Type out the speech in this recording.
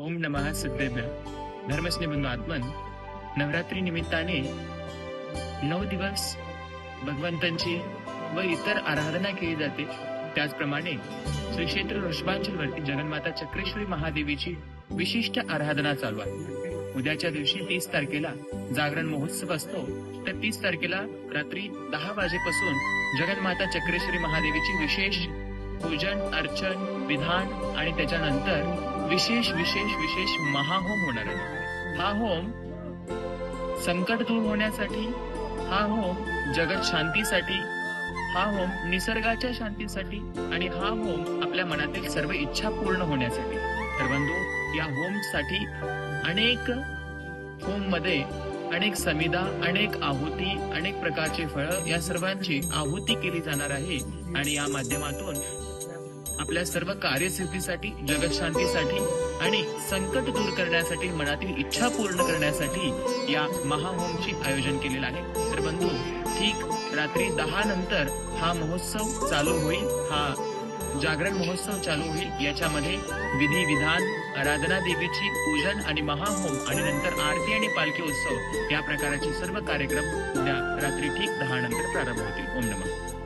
ओम नमः सिद्धेभ्य धर्मस्ने बंधू आत्मन नवरात्री निमित्ताने नऊ दिवस भगवंतांची व इतर आराधना केली जाते. त्याचप्रमाणे श्री क्षेत्र वरती जगन्माता चक्रेश्वरी महादेवीची विशिष्ट आराधना चालू आहे. उद्याच्या दिवशी तीस तारखेला जागरण महोत्सव असतो. तर तीस तारखेला रात्री दहा वाजेपासून जगन्माता चक्रेश्वरी महादेवीची विशेष पूजन अर्चन विधान आणि त्याच्यानंतर विशेष विशेष विशेष महाहोम होणार आहे. हा होम संकट दूर होण्यासाठी हा होम जगत शांतीसाठी हा होम निसर्गाच्या शांतीसाठी आणि हा होम आपल्या मनातील सर्व इच्छा पूर्ण होण्यासाठी. तर बंधू या होमसाठी अनेक होममध्ये अनेक समिधा अनेक आहुती अनेक प्रकारचे फळ या सर्वांची आहुती केली जाणार आहे आणि या माध्यमातून आपल्या सर्व कार्यसिद्धीसाठी जगत शांतीसाठी आणि संकट दूर करण्यासाठी मनातील इच्छा पूर्ण करण्यासाठी या महाहोमची आयोजन केलेलं आहे. तर बंधू ठीक रात्री दहा नंतर हा महोत्सव चालू होईल. हा जागरण महोत्सव चालू होईल. याच्यामध्ये विधी विधान आराधना देवीची पूजन आणि महाहोम आणि नंतर आरती आणि पालखी उत्सव या प्रकाराचे सर्व कार्यक्रम उद्या रात्री ठीक दहा नंतर प्रारंभ होतील. ओम नमः.